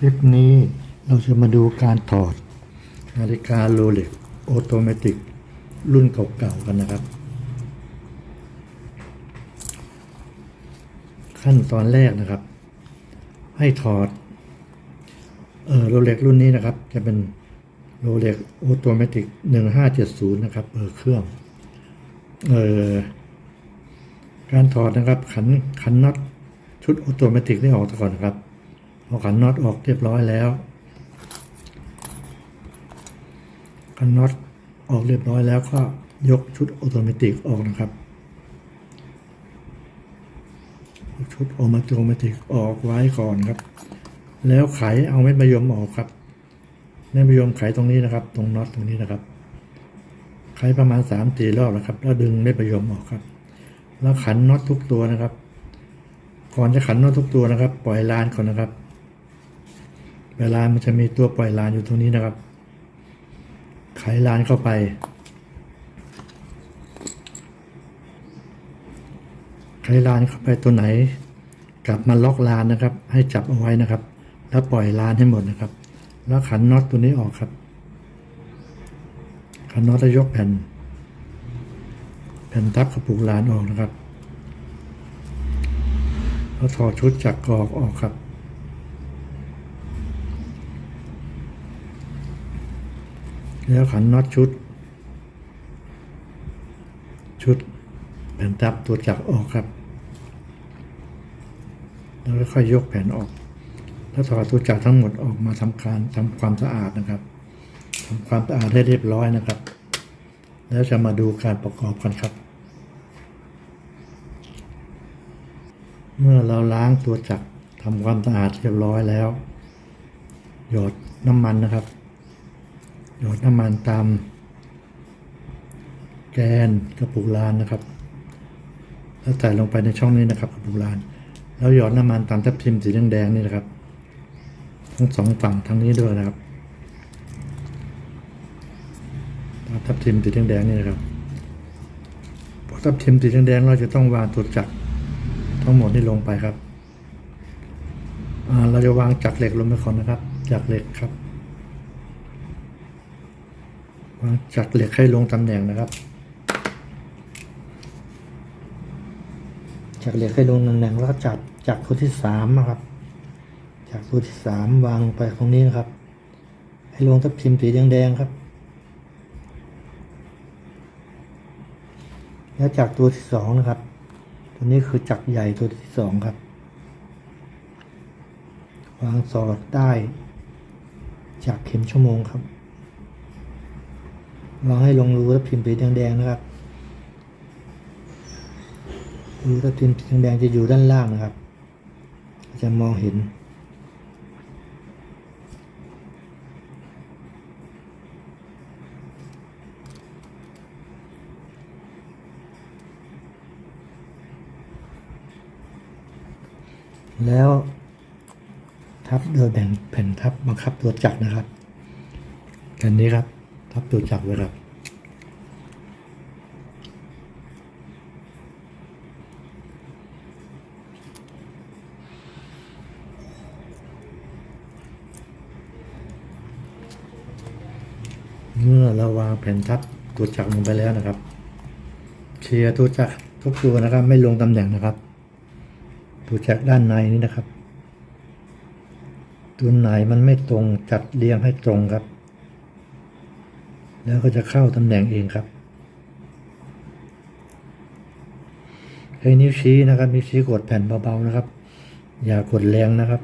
คลิปนี้เราจะมาดูการถอด นาฬิกาโรเล็กออโตเมติกรุ่นเก่าๆกันนะครับ ขั้นตอนแรกนะครับ ให้ถอดเออโรเล็กรุ่นนี้นะครับ จะเป็นโรเล็กออโตเมติก1570นย์นะครับเออเครื่องเออการถอดนะครับขันขันน็อตชุดออโตเมติกนี่ออกก่อนนะครับ พอขันน็อตออกเรียบร้อยแล้วขันน็อตออกเรียบร้อยแล้วก็ยกชุดออโตเมติกออกนะครับ ชุดออโตเมติกออกไว้ก่อนครับ แล้วไขเอาเม็ดมะยมออกครับเม็ดมะยมไขตรงนี้นะครับ ตรงน็อตตรงนี้นะครับ ไขประมาณสามสี่รอบนะครับ แล้วดึงเม็ดมะยมออกครับ แล้วขันน็อตทุกตัวนะครับ ก่อนจะขันน็อตทุกตัวนะครับ ปล่อยลานก่อนนะครับ ปล่อยลามันจะมีตัวปล่อยลานอยู่ตรงนี้นะครับ ไขลานเข้าไป ไขลานเข้าไปตัวไหน กลับมาล็อกลานนะครับ ให้จับเอาไว้นะครับ แล้วปล่อยลานให้หมดนะครับ แล้วขันน็อตตัวนี้ออกครับ ขันน็อตแล้วยกแผ่น แผ่นทับกระปุกลานออกนะครับแล้วถอดชุดจากกรอกออกครับ แล้วขันน็อตชุด ชุดแผ่นทับตัวจักรออกครับ แล้วค่อยยกแผ่นออก แล้วถอดตัวจักรทั้งหมดออกมาทำการทำความสะอาดนะครับทำความสะอาดให้เรียบร้อยนะครับ แล้วจะมาดูการประกอบกันครับ เมื่อเราล้างตัวจักรทำความสะอาดเรียบร้อยแล้ว หยดน้ำมันนะครับ หยดน้ำมันตามแกนกระปุกลานนะครับ แล้วใส่ลงไปในช่องนี้นะครับกระปุกลาน แล้วหยอดน้ำมันตามทับทิมสีแดงๆนี่นะครับ ทั้งสองฝั่งทั้งนี้ด้วยนะครับตามทับทิมสีแดงๆนี่นะครับพอทับทิมสีแดงๆเราจะต้องวางตัวจักรทั้งหมดนี่ลงไปครับเราจะวางจักรเหล็กลงไปก่อนนะครับ จักรเหล็กครับ วางจักรเหล็กให้ลงตำแหน่งนะครับจากเหล็กให้ลงตำแหน่งแล้วจับจากตัวที่สามนะครับ จากตัวที่สามวางไปตรงนี้นะครับ ให้ลงทับทิมสีแดงๆครับ แล้วจากตัวที่สองนะครับ ตัวนี้คือจักใหญ่ตัวที่สองครับ วางสอดได้จากเข็มชั่วโมงครับ วางให้ลงรูทับทิมสีแดงๆนะครับรูทับทิมสีแดงจะอยู่ด้านล่างนะครับ จะมองเห็นแล้วทับโดยแบ่งแผ่นทับบังคับตัวจักรนะครับกันนี้ครับับตัวจักไว้ครับเมื่อเราวางแผ่นทับตัวจักรลงไปแล้วนะครับ เคลียร์ตัวจักรทุกตัวนะครับ ไม่ลงตำแหน่งนะครับ ตัวจักรด้านในนี้นะครับ ตัวไหนมันไม่ตรงจัดเรียงให้ตรงครับ แล้วก็จะเข้าตำแหน่งเองครับให้นิ้วชี้นะครับนิ้วชี้กดแผ่นเบาๆนะครับ อย่ากดแรงนะครับ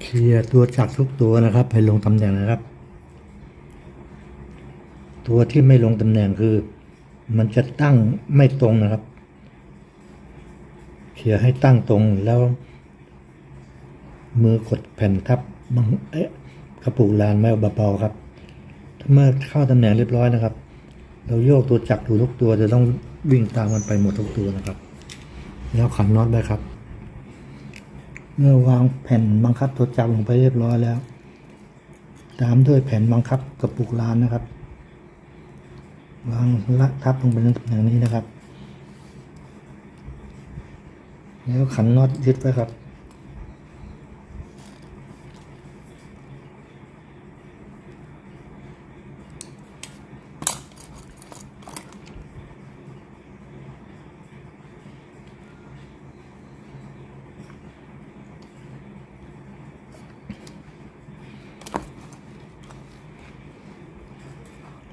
เคลียร์ตัวจักทุกตัวนะครับให้ลงตำแหน่งนะครับ ตัวที่ไม่ลงตำแหน่งคือ มันจะตั้งไม่ตรงนะครับ เคลียให้ตั้งตรงแล้ว มือกดแผ่นทับบังเอ๊ะกระปุกลานไม่เบาๆครับถ้าเมื่อเข้าตำแหน่งเรียบร้อยนะครับ เราโยกตัวจักรดูทุกตัวจะต้องวิ่งตามมันไปหมดทุกตัวนะครับ แล้วขันน็อตไปครับ เมื่อวางแผ่นบังคับตัวจักรลงไปเรียบร้อยแล้ว ตามด้วยแผ่นบังคับกระปุกลานนะครับ วางละทับลงไปในตำแหน่งนี้นะครับ แล้วขันน็อตยึดไว้ครับ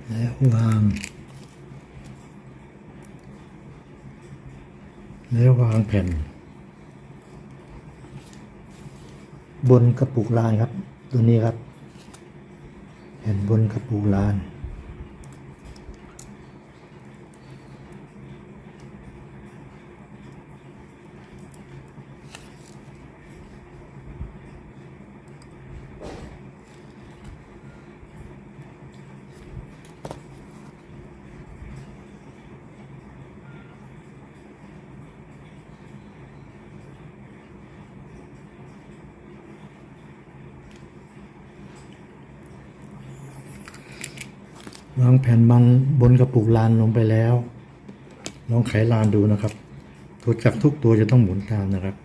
แล้ววางแล้ววางแผ่น บนกระปุกลานครับ ตัวนี้ครับ แผ่นบนกระปุกลาน วางแผ่นบางบนกระปุกลานลงไปแล้ว ลองไขลานดูนะครับ ตัวจักรทุกตัวจะต้องหมุนตามนะครับ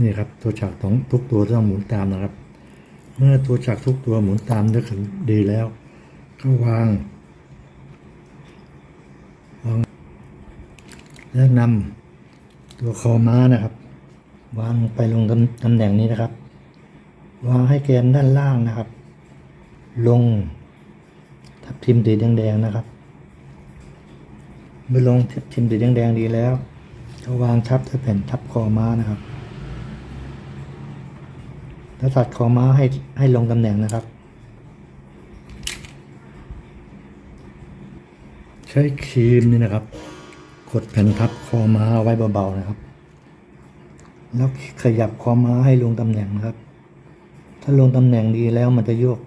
นี่ครับตัวจักรของทุกตัวต้องหมุนตามนะครับ เมื่อตัวจักรทุกตัวหมุนตามได้ถึงดีแล้ว ก็วาง แล้วนำตัวคอม้านะครับ วางไปลงตำตำแหน่งนี้นะครับ วางให้แกนด้านล่างนะครับ ลงทับทิมสีแดงๆนะครับ เมื่อลงทับทิมสีแดงๆดีแล้วก็วางทับด้วยแผ่นทับคอม้านะครับแล้วตัดคอม้าให้ให้ลงตำแหน่งนะครับ ใช้ครีมนี่นะครับ กดแผ่นพับคอม้าเอาไว้เบาๆนะครับ แล้วขยับคอม้าให้ลงตำแหน่งนะครับ ถ้าลงตำแหน่งดีแล้วมันจะโยก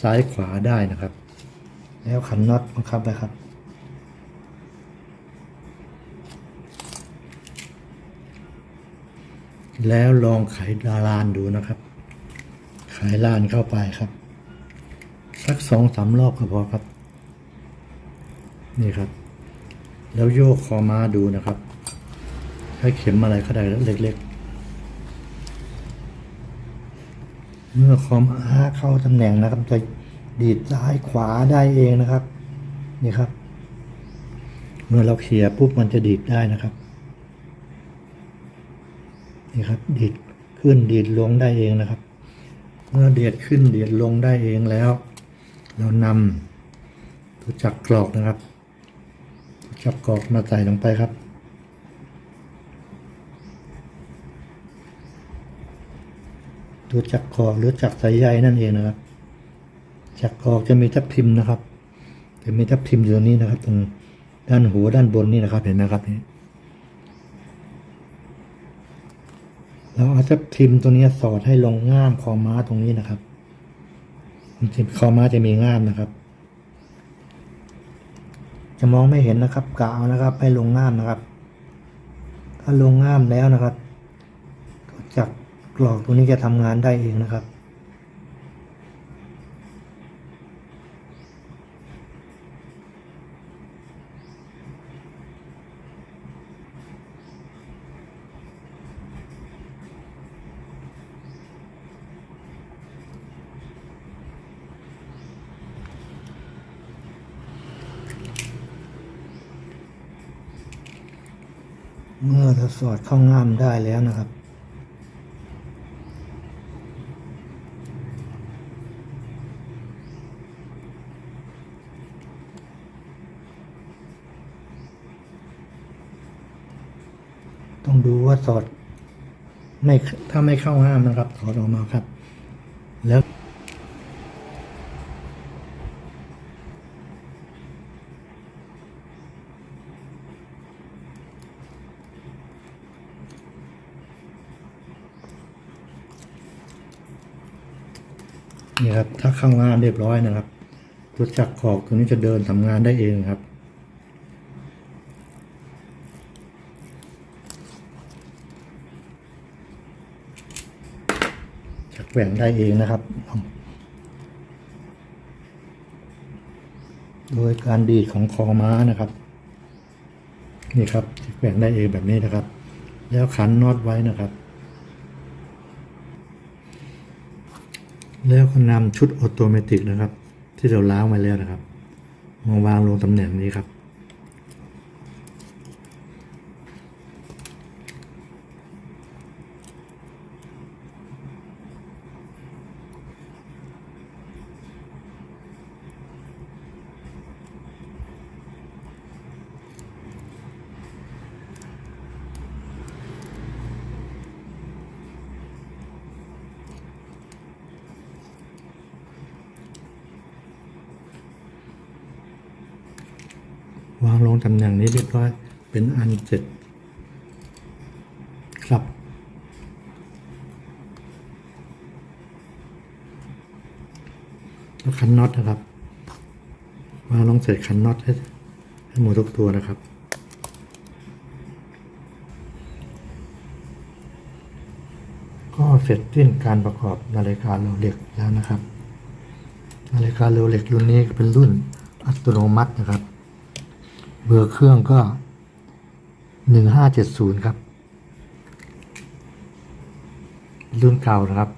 ซ้ายขวาได้นะครับ แล้วขันน็อตบังคับไปครับ แล้วลองไขดาลานดูนะครับ ไขลานเข้าไปครับ สักสองสามรอบก็พอครับ นี่ครับ แล้วโยกคอม้าดูนะครับ ให้เข็มอะไรก็ได้เล็ก ๆ เมื่อคอม้าเข้าตำแหน่งนะครับ จะดีดซ้ายขวาได้เองนะครับ นี่ครับ เมื่อเราเขี่ยปุ๊บมันจะดีดได้นะครับ นี่ครับ ดีดขึ้นดีดลงได้เองนะครับ เมื่อเดียดขึ้นเดียดลงได้เองแล้ว เรานำตัวจักรกรอกนะครับ จับกรอกมาใส่ลงไปครับตัวจักรกรอกหรือจักรสายใยนั่นเองนะครับจักรกรอกจะมีทับทิมนะครับจะมีทับทิมอยู่ตรงนี้นะครับ ตรงด้านหัวด้านบนนี่นะครับเห็นนะครับนี่เราเอาทับทิมตัวนี้สอดให้ลงง่ามคอม้าตรงนี้นะครับจริงๆคอม้าจะมีง่ามนะครับ จะมองไม่เห็นนะครับกาวนะครับให้ลงง่ามนะครับ ถ้าลงง่ามแล้วนะครับ จากกรอกตัวนี้จะทำงานได้เองนะครับ เมื่อเราสอดเข้าง่ามได้แล้วนะครับ ต้องดูว่าสอดไม่ถ้าไม่เข้าง่ามนะครับถอดออกมาครับ แล้ว นี่ครับถ้าเข้างเรียบร้อยนะครับ ตัวจักรกรอกตัวนี้จะเดินทำงานได้เองครับ จักแกว่งได้เองนะครับ โดยการดีดของคอม้านะครับ นี่ครับแกว่งได้เองแบบนี้นะครับ แล้วขันน็อตไว้นะครับ แล้วก็นำชุดออโตเมติกนะครับ ที่เราล้างมาแล้วนะครับมาวางลงตำแหน่งนี้ครับางลงตำแหน่งนี้เรียบร้อย เป็นอันเสร็จครับแล้วคันน็อตนะครับวางลงเสร็จคันน็อตให้ให้หมดทุกตัวนะครับก็เสร็จสิ้นการประกอบนาฬิกาเรือเล็กแล้วนะครับ นาฬิกาเรือเล็กรุ่นนี้เป็นรุ่นอัตโนมัตินะครับ เบอร์เครื่องก็หนึ่งห้าเจ็ดศูนย์ครับ รุ่นเก่านะครับ